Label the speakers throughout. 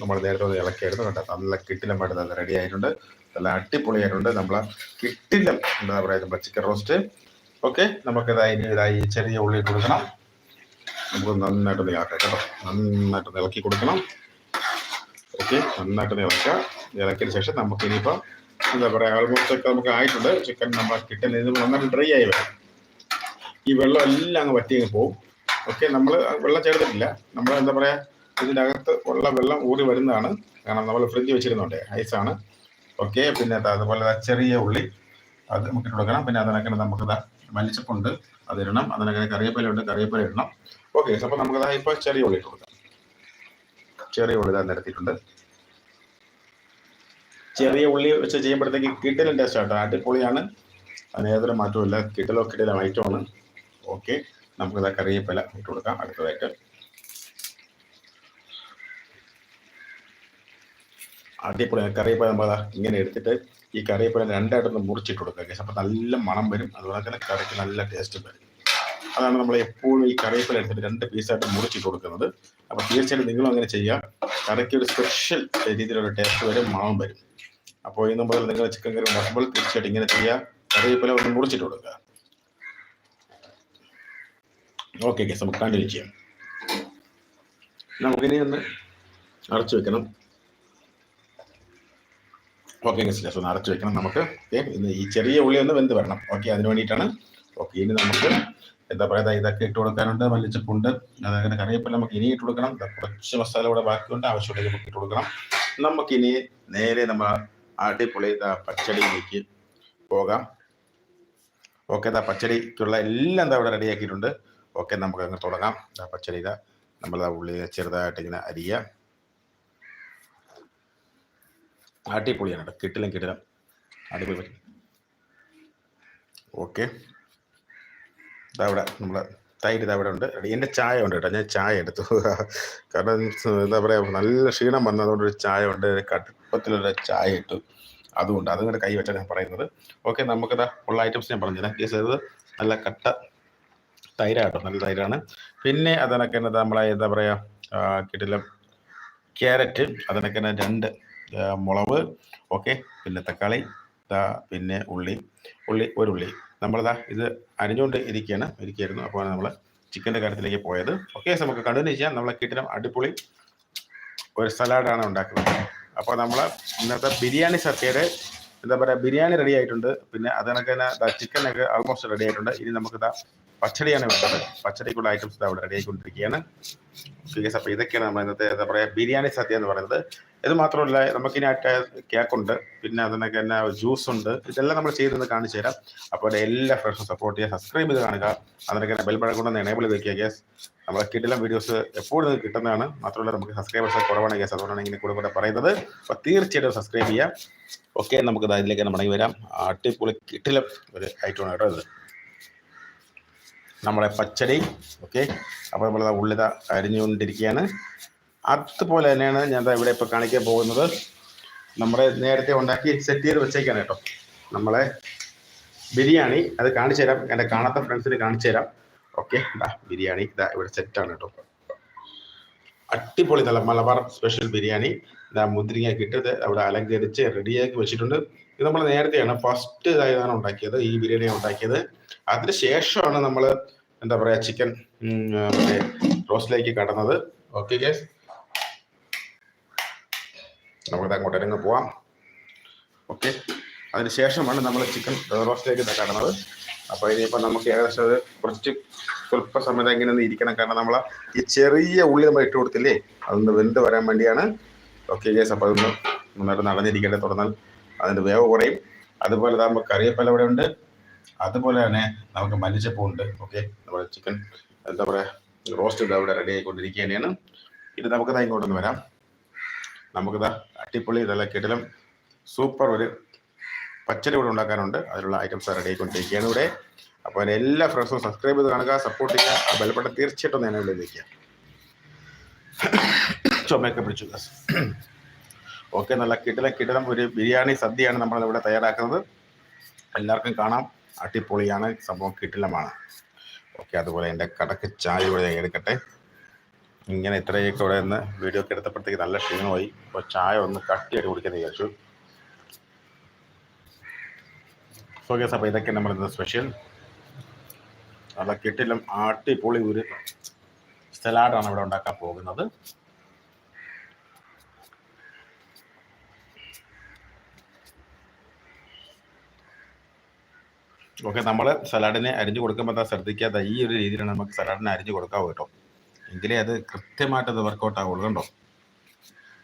Speaker 1: നമ്മൾ നേരത്തെ ഒന്ന് ഇളക്കിയായിരുന്നു. കേട്ടോ നല്ല കിട്ടിലമായിട്ട് നല്ല റെഡി ആയിട്ടുണ്ട്. നല്ല അടിപൊളിയായിട്ടുണ്ട് നമ്മളെ കിട്ടിലം. എന്താ പറയുക നമ്മുടെ ചിക്കൻ റോസ്റ്റ് ഓക്കെ നമുക്ക് ഇതായി ചെറിയ ഉള്ളി കൊടുക്കണം. നമുക്ക് നന്നായിട്ട് ഇളക്കാം കേട്ടോ. നന്നായിട്ട് ഇളക്കി കൊടുക്കണം. ഓക്കെ നന്നായിട്ട് ഇളക്കുക. ഇളക്കിയതിന് ശേഷം നമുക്ക് ഇനിയിപ്പോൾ എന്താ പറയുക ആൾമോസ്റ്റ് ഒക്കെ നമുക്ക് ആയിട്ടുണ്ട്. ചിക്കൻ നമ്മൾ കിട്ടൻ ഇത് നന്നായിട്ട് ഡ്രൈ ആയി വരും. ഈ വെള്ളം എല്ലാം അങ്ങ് വറ്റി അങ്ങ് പോകും ഓക്കെ നമ്മൾ വെള്ളം ചേർത്തിട്ടില്ല. നമ്മൾ എന്താ പറയുക ഇതിന്റെ അകത്ത് ഉള്ള വെള്ളം ഊറി വരുന്നതാണ്. കാരണം നമ്മൾ ഫ്രിഡ്ജ് വെച്ചിരുന്നുണ്ട് ഐസാണ് ഓക്കെ പിന്നെ അതുപോലെ ചെറിയ ഉള്ളി അത് നമുക്ക് കൊടുക്കണം. പിന്നെ അതിനൊക്കെ നമുക്ക് മല്ലിച്ചപ്പുണ്ട് അത് ഇടണം. അതിനൊക്കെ കറിവേപ്പില ഉണ്ട് കറിവേപ്പില ഇടണം. ഓക്കെ അപ്പോൾ നമുക്ക് ഇപ്പൊ ചെറിയ ഉള്ളി ഇട്ട് കൊടുക്കാം. ചെറിയ ഉള്ളി ഇതാ നിരത്തിയിട്ടുണ്ട്. ചെറിയ ഉള്ളി വെച്ച് ചെയ്യുമ്പോഴത്തേക്ക് കിട്ടലും ടേസ്റ്റ് ആട്ടോ. അടിപൊളിയാണ്. അതിന് യാതൊരു മാറ്റവുമില്ല. കിട്ടലോ കിട്ടലോ ഐറ്റമാണ് ഓക്കെ നമുക്കിതാ കറിവേപ്പില ഇട്ട് കൊടുക്കാം. അടുത്തതായിട്ട് അടിപൊളി കറിവേപ്പില നമ്മൾ ഇങ്ങനെ എടുത്തിട്ട് ഈ കറിവേപ്പില രണ്ടായിട്ടൊന്ന് മുറിച്ചിട്ട് കൊടുക്കുക കേസ് അപ്പോൾ നല്ല മണം വരും. അതുപോലെ തന്നെ കറിക്ക് നല്ല ടേസ്റ്റ് വരും. അതാണ് നമ്മൾ എപ്പോഴും ഈ കറിവേപ്പില എടുത്തിട്ട് രണ്ട് പീസായിട്ട് മുറിച്ചിട്ട് കൊടുക്കുന്നത് അപ്പോൾ തീർച്ചയായിട്ടും നിങ്ങളും അങ്ങനെ ചെയ്യുക കറിക്ക് ഒരു സ്പെഷ്യൽ രീതിയിലുള്ള ടേസ്റ്റ് വരും മണം വരും. അപ്പോൾ ഇന്ന് മുതൽ നിങ്ങൾ ചിക്കൻ കറി ഉണ്ടാക്കുമ്പോൾ തീർച്ചയായിട്ടും ഇങ്ങനെ ചെയ്യുക കറിവേപ്പില ഒന്ന് മുറിച്ചിട്ട് കൊടുക്കുക ഓക്കെ കേസ് നമുക്ക് കണ്ടിന്യൂ ചെയ്യാം. നമുക്കിനി ഒന്ന് അടച്ചു വെക്കണം. ഓക്കെ ഗസ്റ്റ് ഒന്ന് അടച്ചു വെക്കണം നമുക്ക്. ഈ ചെറിയ ഉള്ളി ഒന്ന് വെന്ത് വരണം. ഓക്കെ അതിന് വേണ്ടിയിട്ടാണ് ഓക്കെ ഇനി നമുക്ക് എന്താ പറയുക ഇതൊക്കെ ഇട്ട് കൊടുക്കാനുണ്ട് മല്ലിച്ചപ്പുണ്ട്. അതങ്ങനെ കറിയപ്പം നമുക്ക് ഇനി ഇട്ട് കൊടുക്കണം. കുറച്ച് മസാല കൂടെ ബാക്കിയുണ്ട് ആവശ്യമുണ്ടെങ്കിൽ നമുക്ക് ഇട്ട് കൊടുക്കണം. നമുക്കിനി നേരെ നമ്മൾ അടിപൊളി പച്ചടിയിലേക്ക് പോകാം. ഓക്കെ ഇതാ പച്ചടിക്കുള്ള എല്ലാം എന്താ ഇവിടെ റെഡിയാക്കിയിട്ടുണ്ട്. ഓക്കെ നമുക്ക് അങ്ങ് തുടങ്ങാം. ഇതാ പച്ചടി ഇതാ നമ്മൾ ഉള്ളി ചെറുതായിട്ട് ഇങ്ങനെ അരിയുക അടിപൊളിയാണ് കേട്ടോ. കിട്ടില്ല കിട്ടിലും. അടിപൊളി പറ്റും. ഓക്കെ. ഇതവിടെ നമ്മൾ തൈര് ഇതവിടെ ഉണ്ട്. എന്റെ ചായ ഉണ്ട് കേട്ടോ. ഞാൻ ചായ എടുത്തു. കാരണം എന്താ പറയുക നല്ല ക്ഷീണം വന്നതുകൊണ്ട് ഒരു ചായ ഉണ്ട്. കടുപ്പത്തിലുള്ള ചായ ഇട്ടു. അതുകൊണ്ട് അതും കൂടെ കൈ വെച്ചാണ് ഞാൻ പറയുന്നത്. ഓക്കെ നമുക്കിതാ ഉള്ള ഐറ്റംസ് ഞാൻ പറഞ്ഞുതരാം. തരാം ചെയ്തത് നല്ല കട്ട തൈരാട്ടോ. നല്ല തൈരാണ്. പിന്നെ അതിനൊക്കെ നമ്മളെ എന്താ പറയുക കിട്ടില്ല ക്യാരറ്റ് അതിനൊക്കെ രണ്ട് മുളക് ഓക്കെ. പിന്നെ തക്കാളി ദാ പിന്നെ ഉള്ളി. ഉള്ളി ഒരു ഉള്ളി. നമ്മളിതാ ഇത് അരിഞ്ഞുകൊണ്ട് ഇരിക്കുകയാണ് ഇരിക്കുകയായിരുന്നു. അപ്പോൾ നമ്മൾ ചിക്കന്റെ കാര്യത്തിലേക്ക് പോയത്. ഓക്കെ നമുക്ക് കണ്ടിന്യൂ ചെയ്യാം. നമ്മളെ കിട്ടിനും അടിപൊളി ഒരു സലാഡാണ് ഉണ്ടാക്കുന്നത്. അപ്പോൾ നമ്മൾ ഇന്നത്തെ ബിരിയാണി സത്യയുടെ എന്താ പറയുക ബിരിയാണി റെഡി ആയിട്ടുണ്ട്. പിന്നെ അതിനൊക്കെ തന്നെ ചിക്കനൊക്കെ ആൾമോസ്റ്റ് റെഡി ആയിട്ടുണ്ട്. ഇനി നമുക്ക് ഇതാ പച്ചടിയാണ് വേണ്ടത്. പച്ചടിക്കുള്ള ഐറ്റംസ് അവിടെ റെഡി ആയിക്കൊണ്ടിരിക്കുകയാണ്. അപ്പോൾ ഇതൊക്കെയാണ് നമ്മൾ ഇന്നത്തെ എന്താ പറയുക ബിരിയാണി സദ്യ എന്ന് പറയുന്നത്. ഇത് മാത്രമല്ല നമുക്കിനി ആയിട്ട് കേക്കുണ്ട് പിന്നെ അതിനൊക്കെ തന്നെ ജ്യൂസ് ഉണ്ട്. ഇതെല്ലാം നമ്മൾ ചെയ്തെന്ന് കാണിച്ചു തരാം. അപ്പോൾ എല്ലാ ഫ്രണ്ട്സും സപ്പോർട്ട് ചെയ്യുക സബ്സ്ക്രൈബ് ചെയ്ത് കാണുക. അതിനൊക്കെ ബെൽ ബട്ടൺ കൊണ്ടൊന്ന് എനേബിൾ ചെയ്ത് വെക്കുക ഗ്യാസ് നമ്മളെ കിട്ടില്ല വീഡിയോസ് എപ്പോഴും നിങ്ങൾക്ക് കിട്ടുന്നതാണ്. മാത്രമല്ല നമുക്ക് സബ്സ്ക്രൈബേഴ്സ് കുറവാണ് ഗ്യാസ് അതുകൊണ്ടാണ് ഇങ്ങനെ കൂടെ കൂടെ പറയുന്നത്. അപ്പോൾ തീർച്ചയായിട്ടും സബ്സ്ക്രൈബ് ചെയ്യുക ഓക്കെ നമുക്ക് അതിലേക്ക് മടങ്ങി വരാം. അടിപൊളി കിട്ടിലും ഒരു ഐറ്റമാണ് കേട്ടോ ഇത്. നമ്മളെ പച്ചടി ഓക്കെ. അപ്പോൾ നമ്മൾ ഉള്ളിത അരിഞ്ഞുകൊണ്ടിരിക്കുകയാണ്. അതുപോലെ തന്നെയാണ് ഞാൻ ഇവിടെ ഇപ്പോൾ കാണിക്കാൻ പോകുന്നത്. നമ്മുടെ നേരത്തെ ഉണ്ടാക്കി സെറ്റ് ചെയ്ത് വെച്ചേക്കാണ് കേട്ടോ. നമ്മളെ ബിരിയാണി അത് കാണിച്ചു തരാം. എന്റെ കാണാത്ത ഫ്രണ്ട്സിന് കാണിച്ചു തരാം. ഓക്കെ ഇതാ ബിരിയാണി ഇതാ ഇവിടെ സെറ്റാണ് കേട്ടോ. അടിപൊളി നല്ല മലബാർ സ്പെഷ്യൽ ബിരിയാണി. ഇതാ മുന്തിരിങ്ങ കിട്ടത് അവിടെ അലങ്കരിച്ച് റെഡിയാക്കി വെച്ചിട്ടുണ്ട്. ഇത് നമ്മൾ നേരത്തെയാണ് ഫസ്റ്റ് ഇതായതാണ് ഉണ്ടാക്കിയത്. ഈ ബിരിയാണി ഉണ്ടാക്കിയത്. അതിന് ശേഷമാണ് നമ്മൾ എന്താ പറയുക ചിക്കൻ റോസ്റ്റിലേക്ക് കടന്നത്. ഓക്കെ ഗേസ് നമുക്കത് അങ്ങോട്ട് ഇറങ്ങി പോവാം. ഓക്കെ അതിന് ശേഷമാണ് നമ്മൾ ചിക്കൻ റോസ്റ്റിലേക്ക് കടന്നത് അപ്പോൾ ഇനിയിപ്പോൾ നമുക്ക് ഏകദേശം ഒരു കുറച്ച് സ്വല്പ സമയം എങ്ങനെ ഒന്ന് ഇരിക്കണം. കാരണം നമ്മൾ ഈ ചെറിയ ഉള്ളി നമ്മൾ ഇട്ട് കൊടുത്തില്ലേ അതൊന്ന് വെന്ത് വരാൻ വേണ്ടിയാണ്. ഓക്കെ ഗേസ് അപ്പോൾ അതൊന്ന് നന്നായിട്ട് നടന്നിരിക്കട്ടെ തുടർന്നാൽ അതിന്റെ വേവ് കുറയും. അതുപോലെ നമുക്ക് കറിവേപ്പില ഇവിടെ ഉണ്ട്. അതുപോലെ തന്നെ നമുക്ക് മല്ലിച്ചപ്പുണ്ട് ഓക്കെ നമ്മുടെ ചിക്കൻ എന്താ പറയുക റോസ്റ്റ് ഇത് അവിടെ റെഡി ആയിക്കൊണ്ടിരിക്കുകയാണ്. ഇത് നമുക്ക് ഇങ്ങോട്ടൊന്ന് വരാം. നമുക്കിതാ അട്ടിപ്പൊളി ഇതെല്ലാം കിടലും. സൂപ്പർ ഒരു പച്ചടി കൂടെ ഉണ്ടാക്കാനുണ്ട്. അതിനുള്ള ഐറ്റംസ് റെഡി ആയിക്കൊണ്ടിരിക്കുകയാണ് ഇവിടെ. അപ്പോൾ അതിന് എല്ലാ ഫ്രണ്ട്സും സബ്സ്ക്രൈബ് ചെയ്ത് കാണുക സപ്പോർട്ട് ചെയ്യുക. ആ ബലപ്പെട്ട തീർച്ചയായിട്ടും ഞാൻ ഇവിടെ വിളിക്കുക ചുമയൊക്കെ പിടിച്ചു ഓക്കെ നല്ല കിടല കിടലം ഒരു ബിരിയാണി സദ്യയാണ് നമ്മൾ ഇവിടെ തയ്യാറാക്കുന്നത്. എല്ലാവർക്കും കാണാം. അടിപൊളിയാണ്. സംഭവം കിടിലമാണ്. ഓക്കെ അതുപോലെ എന്റെ കടക്ക് ചായ ഇവിടെ എടുക്കട്ടെ. ഇങ്ങനെ ഇത്രയൊക്കെ ഇവിടെ നിന്ന് വീഡിയോ ഒക്കെ എടുത്തപ്പോഴത്തേക്ക് നല്ല ക്ഷീണമായി. അപ്പോൾ ചായ ഒന്ന് കട്ടിയായിട്ട് കുടിക്കാൻ വിചാരിച്ചു. സോ ഗസ് അപ്പോൾ ഇതൊക്കെ നമ്മൾ ഇന്ന് സ്പെഷ്യൽ നല്ല കിട്ടിലും ആട്ടിപ്പൊളി ഒരു സലാഡാണ് ഇവിടെ ഉണ്ടാക്കാൻ പോകുന്നത്. ഓക്കെ നമ്മൾ സലാഡിനെ അരിഞ്ഞു കൊടുക്കുമ്പോൾ എന്താ ശ്രദ്ധിക്കാത്ത ഈ ഒരു രീതിയിലാണ് നമുക്ക് സലാഡിനെ അരിഞ്ഞു കൊടുക്കാവൂ കേട്ടോ. എങ്കിലേ അത് കൃത്യമായിട്ട് അത് വർക്കൗട്ട് ആവുള്ളൂ കണ്ടോ?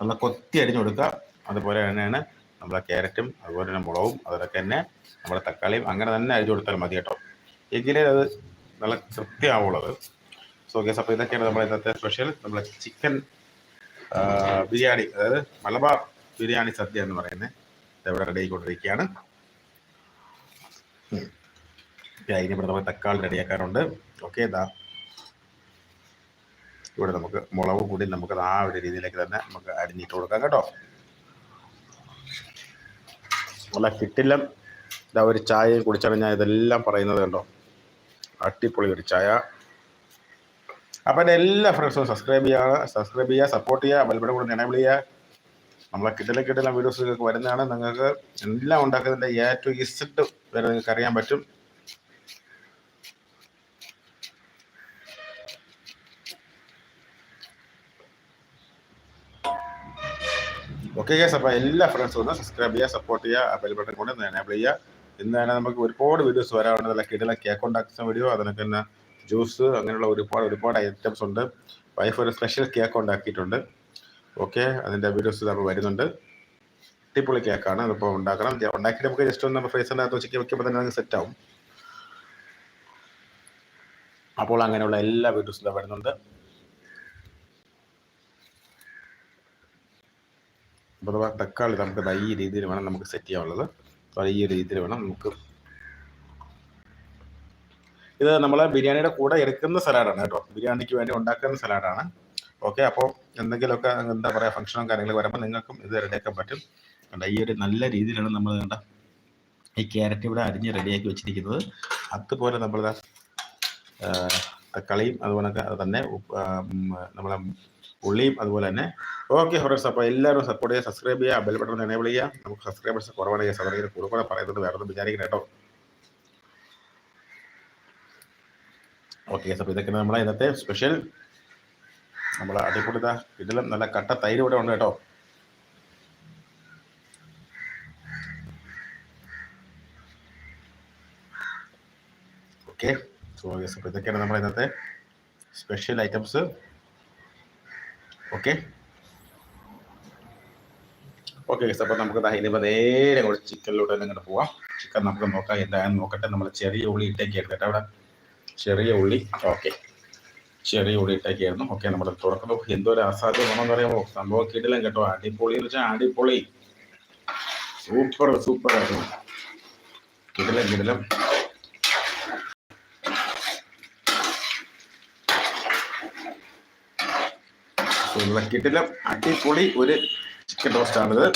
Speaker 1: നല്ല കൊത്തി അരിഞ്ഞു കൊടുക്കുക. അതുപോലെ തന്നെയാണ് നമ്മളെ ക്യാരറ്റും അതുപോലെ തന്നെ മുളകും അതൊക്കെ തന്നെ നമ്മുടെ തക്കാളിയും അങ്ങനെ തന്നെ അരിഞ്ഞു കൊടുത്താൽ മതി കേട്ടോ. എങ്കിലേ അത് നല്ല കൃത്യമാവുള്ളത്. സോ ഗസ് അപ്പോൾ ഇതൊക്കെയാണ് നമ്മുടെ ഇന്നത്തെ സ്പെഷ്യൽ നമ്മുടെ ചിക്കൻ ബിരിയാണി അതായത് മലബാർ ബിരിയാണി സദ്യ എന്ന് പറയുന്നത് ഇവിടെ റെഡി ആയിക്കൊണ്ടിരിക്കുകയാണ്. അതിന് ഇവിടെ നമ്മൾ തക്കാളി റെഡിയാക്കാറുണ്ട് ഓക്കെ ഇതാ ഇവിടെ നമുക്ക് മുളക് കൂടി നമുക്ക് ആ ഒരു രീതിയിലേക്ക് തന്നെ നമുക്ക് അരിഞ്ഞിട്ട് കൊടുക്കാം കേട്ടോ. നല്ല കിട്ടില്ല. ഇതാ ഒരു ചായയും കുടിച്ചാണ് ഞാൻ ഇതെല്ലാം പറയുന്നത് കണ്ടോ? അട്ടിപ്പൊളി ഒരു ചായ. അപ്പം എന്റെ എല്ലാ ഫ്രണ്ട്സും സബ്സ്ക്രൈബ് ചെയ്യുക സബ്സ്ക്രൈബ് ചെയ്യുക സപ്പോർട്ട് ചെയ്യുക ബൽബടെ കൂടെ എനേബിൾ ചെയ്യുക നമ്മളെ കിട്ടില്ല കിട്ടില്ല വീഡിയോസ് നിങ്ങൾക്ക് വരുന്നതാണ്. നിങ്ങൾക്ക് എല്ലാം ഉണ്ടാക്കുന്നതിന്റെ ഏറ്റവും ഇസ്റ്റ് വരെ നിങ്ങൾക്ക് അറിയാൻ പറ്റും. ഓക്കെ ഗേസ് അപ്പോൾ എല്ലാ ഫ്രണ്ട്സും ഒന്ന് സബ്സ്ക്രൈബ് ചെയ്യുക സപ്പോർട്ട് ചെയ്യുക ബെൽ ബട്ടൺ കൊണ്ട് എനേബിൾ ചെയ്യുക. ഇന്ന് തന്നെ നമുക്ക് ഒരുപാട് വീഡിയോസ് വരാറുണ്ട്. നല്ല കിടില കേക്ക് ഉണ്ടാക്കുന്ന വീഡിയോ അതിനൊക്കെ തന്നെ ജ്യൂസ് അങ്ങനെയുള്ള ഒരുപാട് ഒരുപാട് ഐറ്റംസ് ഉണ്ട്. വൈഫ് ഒരു സ്പെഷ്യൽ കേക്ക് ഉണ്ടാക്കിയിട്ടുണ്ട്. ഓക്കെ അതിന്റെ വീഡിയോസ് നമ്മൾ വരുന്നുണ്ട്. അടിപൊളി കേക്കാണ് അതിപ്പോൾ ഉണ്ടാക്കണം. ഉണ്ടാക്കിയിട്ട് നമുക്ക് ജസ്റ്റ് ഒന്ന് നമ്മൾ ഫ്രീസറിന്റെ അകത്ത് ചിക്കൻ വെക്കുമ്പോൾ തന്നെ സെറ്റ് ആവും. അപ്പോൾ അങ്ങനെയുള്ള എല്ലാ വീഡിയോസും വരുന്നുണ്ട്. അഥവാ തക്കാളി നമുക്ക് ഈ രീതിയിൽ വേണം നമുക്ക് സെറ്റ് ചെയ്യാനുള്ളത്. അപ്പോൾ ഈ രീതിയിൽ വേണം നമുക്ക് ഇത് നമ്മൾ ബിരിയാണിയുടെ കൂടെ എടുക്കുന്ന സലാഡാണ് കേട്ടോ. ബിരിയാണിക്ക് വേണ്ടി ഉണ്ടാക്കുന്ന സലാഡാണ്. ഓക്കെ അപ്പോൾ എന്തെങ്കിലുമൊക്കെ എന്താ പറയുക ഫംഗ്ഷനോ കാര്യങ്ങളൊക്കെ വരുമ്പോൾ നിങ്ങൾക്കും ഇത് റെഡിയാക്കാൻ പറ്റും. കണ്ട ഈ ഒരു നല്ല രീതിയിലാണ് നമ്മൾ കണ്ട ഈ ക്യാരറ്റ് ഇവിടെ അരിഞ്ഞ് റെഡിയാക്കി വെച്ചിരിക്കുന്നത്. അതുപോലെ നമ്മൾ തക്കാളിയും അതുപോലെ തന്നെ നമ്മളെ ഉള്ളിയും അതുപോലെ തന്നെ. ഓക്കെ ഫ്രണ്ട്സ് അപ്പോൾ എല്ലാവരും സപ്പോർട്ട് ചെയ്യുക സബ്സ്ക്രൈബ് ചെയ്യുക ബെൽ ബട്ടൺ എനേബിൾ ചെയ്യുക. നമുക്ക് സബ്സ്ക്രൈബേഴ്സ് കുറവാണ് സബ്സ്ക്രൈബ് കൂടെ കൂടെ പറയുന്നത് വേറെ ഒന്നും വിചാരിക്കണം കേട്ടോ ഓക്കെ അപ്പോൾ ഇതൊക്കെ നമ്മളെ ഇന്നത്തെ സ്പെഷ്യൽ നമ്മൾ അടിപൊളി ഇതിലും നല്ല കട്ട തൈര് ഇവിടെ ഉണ്ട് കേട്ടോ. ഓക്കെ സോ ഇതൊക്കെയാണ് നമ്മളെ ഇന്നത്തെ special items okay. Okay guys അപ്പോൾ നമുക്ക് ഇനിയിപ്പോൾ നേരെ കുറച്ച് ചിക്കനിലൂടെ തന്നെ ഇങ്ങോട്ട് പോവാം. ചിക്കൻ നമുക്ക് നോക്കാം എന്തായാലും നോക്കട്ടെ. നമ്മൾ ചെറിയ ഉള്ളി ഇട്ടേക്ക് കേട്ടോ അവിടെ. ചെറിയ ഉള്ളി. ഓക്കെ. ചെറിയ ഉള്ളി ഇട്ടേക്കായിരുന്നു ഓക്കെ നമ്മൾ തുറക്കുമ്പോൾ എന്തോ ഒരു അസാധ്യമാണെന്ന് പറയുമ്പോൾ സംഭവം കിടിലം കേട്ടോ. അടിപൊളി എന്ന് വെച്ചാൽ അടിപൊളി. സൂപ്പർ സൂപ്പർ ആയിരുന്നു. കിടിലം കിടിലം. കിടിലം അടിപൊളി ഒരു ചിക്കൻ ടോസ്റ്റാണിത്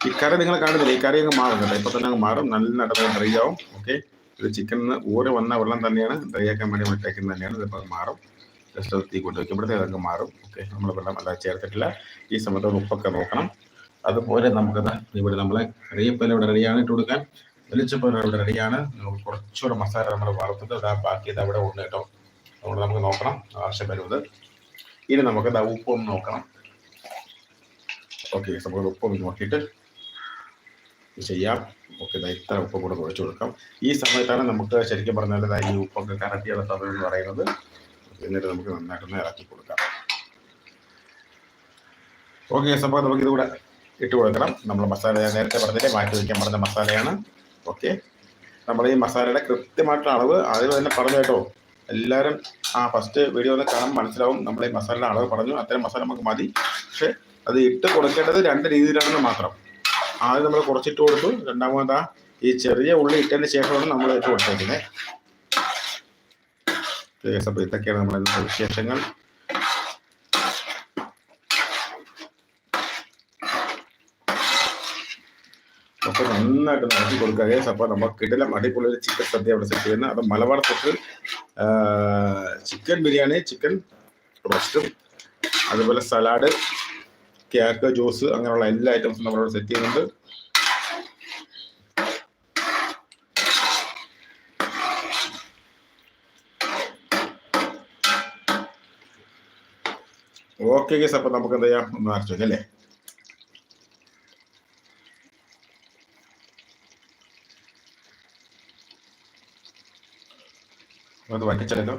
Speaker 1: ഈ കറി നിങ്ങൾ കാണുന്നില്ല? ഈ കറി അങ്ങ് മാറും കേട്ടോ. ഇപ്പൊ തന്നെ അങ്ങ് മാറും. നല്ല ഡ്രൈ ആവും. ഓക്കെ ഇത് ചിക്കനിന്ന് ഊറി വന്ന വെള്ളം തന്നെയാണ്. ഡ്രൈ ആക്കാൻ വേണ്ടി വിട്ടേക്കുന്നത് തന്നെയാണ്. ഇതിപ്പോൾ മാറും. ജസ്റ്റ് തീ കൊണ്ട് വയ്ക്കുമ്പോഴത്തേക്ക് അതങ്ങ് മാറും. ഓക്കെ നമ്മൾ വെള്ളം അല്ല ചേർത്തിട്ടില്ല. ഈ സമയത്ത് ഉപ്പൊക്കെ നോക്കണം. അതുപോലെ നമുക്ക് ഇവിടെ നമ്മളെ കറിയപ്പല ഇവിടെ റെഡിയാണ് ഇട്ട് കൊടുക്കാൻ. വെളിച്ചപ്പല ഇവിടെ റെഡിയാണ് കുറച്ചുകൂടെ മസാല നമ്മൾ വറുത്തിട്ട് ബാക്കി ഇത് അവിടെ ഉണ്ട് കേട്ടോ. അതുകൊണ്ട് നമുക്ക് നോക്കണം. ആവശ്യം വരുന്നത്. ഇനി നമുക്ക് ഉപ്പൊന്ന് നോക്കണം. ഓക്കെ നമുക്ക് ഉപ്പൊന്ന് നോക്കിയിട്ട് ചെയ്യാം. ഓക്കെ ഇത്ര ഉപ്പ് കൂടെ കുഴച്ച് കൊടുക്കാം. ഈ സമയത്താണ് നമുക്ക് ശരിക്കും പറഞ്ഞാൽ ഈ ഉപ്പൊക്കെ കറക്റ്റ് ചെയ്ത എന്ന് പറയുന്നത്. എന്നിട്ട് നമുക്ക് നന്നായിട്ടൊന്ന് ഇറക്കി കൊടുക്കാം. ഓക്കെ സംഭവം നമുക്ക് ഇതുകൂടെ ഇട്ട് കൊടുക്കണം. നമ്മൾ മസാല നേരത്തെ പറഞ്ഞില്ലേ മാറ്റി വയ്ക്കാൻ പറഞ്ഞ മസാലയാണ്. ഓക്കെ നമ്മൾ ഈ മസാലയുടെ കൃത്യമായിട്ടുള്ള അളവ് അതിൽ തന്നെ പറഞ്ഞു കേട്ടോ. എല്ലാവരും ആ ഫസ്റ്റ് വീഡിയോ ഒന്ന് കാണാൻ മനസ്സിലാവും. നമ്മൾ ഈ മസാലയുടെ അളവ് പറഞ്ഞു. അത്തരം മസാല നമുക്ക് മതി. പക്ഷെ അത് ഇട്ട് കൊടുക്കേണ്ടത് രണ്ട് രീതിയിലാണെന്ന് മാത്രം. ആദ്യം നമ്മൾ കുറച്ചിട്ട് കൊടുത്തു. രണ്ടാമതാ ഈ ചെറിയ ഉള്ളി ഇട്ടതിന് ശേഷമാണ് നമ്മൾ ഇട്ട് കൊടുത്തേക്കുന്നത് ഇതൊക്കെയാണ് നമ്മുടെ വിശേഷങ്ങൾ. അപ്പോൾ നന്നായിട്ട് നടത്തി കൊടുക്കുക അപ്പൊ അപ്പോൾ നമ്മൾ കിടലം അടിപൊളി ഒരു ചിക്കൻ സദ്യ അവിടെ സെറ്റ് ചെയ്യുന്നത് അത് മലബാർ തൊട്ട് ചിക്കൻ ബിരിയാണി ചിക്കൻ റോസ്റ്റും അതുപോലെ സലാഡ് കേക്ക് ജ്യൂസ് അങ്ങനെയുള്ള എല്ലാ ഐറ്റംസും നമ്മളിവിടെ സെറ്റ് ചെയ്യുന്നുണ്ട്. ഓക്കെ ഗസ് അപ്പൊ നമുക്ക് എന്താ ചെയ്യാം ഒന്ന് അല്ലേ? അത് വറ്റിച്ചെടുക്കും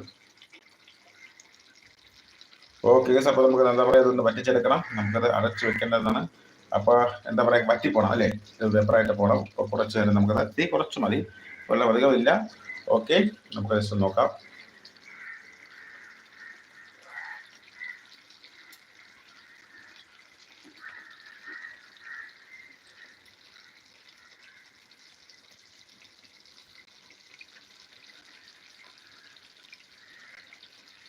Speaker 1: ഓക്കെ ഗേസ് അപ്പൊ നമുക്ക് എന്താ പറയാ ഇതൊന്ന് വറ്റിച്ചെടുക്കണം. നമുക്കത് അടച്ചു വെക്കേണ്ടതാണ്. അപ്പൊ എന്താ പറയുക വറ്റി പോണം അല്ലേ? ഇത് വേപ്പറായിട്ട് പോണം. കുറച്ച് നേരം നമുക്കത് തീ കുറച്ച് മതി. വെള്ളം അധികം ഇല്ല ഓക്കെ നമുക്ക് ജസ്റ്റ് നോക്കാം.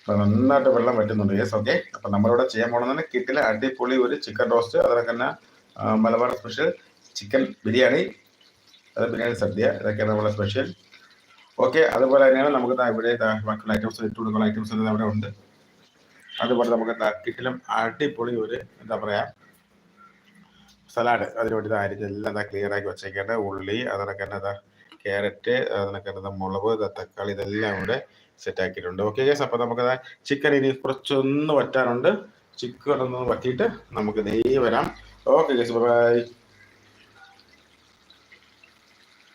Speaker 1: നന്നായിട്ട് വെള്ളം വറ്റുന്നുണ്ട്. യെസ് ഓക്കെ അപ്പൊ നമ്മളിവിടെ ചെയ്യാൻ പോണെന്ന് കിട്ടിലെ അടിപൊളി ഒരു ചിക്കൻ റോസ്റ്റ് അതുപോലെ തന്നെ മലബാർ സ്പെഷ്യൽ ചിക്കൻ ബിരിയാണി. അത് ബിരിയാണി സദ്യ ഇതൊക്കെയാണ് നമ്മുടെ സ്പെഷ്യൽ ഓക്കെ അതുപോലെ തന്നെയാണ് നമുക്ക് ഇവിടെ ബാക്കിയുള്ള ഐറ്റംസ് ഇട്ട് കൊടുക്കുന്ന ഐറ്റംസ് എല്ലാം അവിടെ ഉണ്ട്. അതുപോലെ നമുക്ക് കിട്ടിലും അടിപൊളി ഒരു എന്താ പറയാ സലാഡ്. അതിന് വേണ്ടി അരിഞ്ഞ് എല്ലാം എന്താ ക്ലിയർ ആക്കി ഉള്ളി അതിനൊക്കെ തന്നെ ദാ ക്യാരറ്റ് അതിനൊക്കെ തന്നെ മുളക് തക്കാളി ഇതെല്ലാം ഇവിടെ സെറ്റ് ആക്കിയിട്ടുണ്ട്. ഓക്കെ ഗേസ് അപ്പൊ നമുക്ക് ചിക്കൻ ഇനി കുറച്ചൊന്ന് വറ്റാനുണ്ട്. ചിക്കൻ ഒന്ന് വറ്റിയിട്ട് നമുക്ക് നെയ്യ് വരാം ഓക്കെ ഗേസ് ബൈ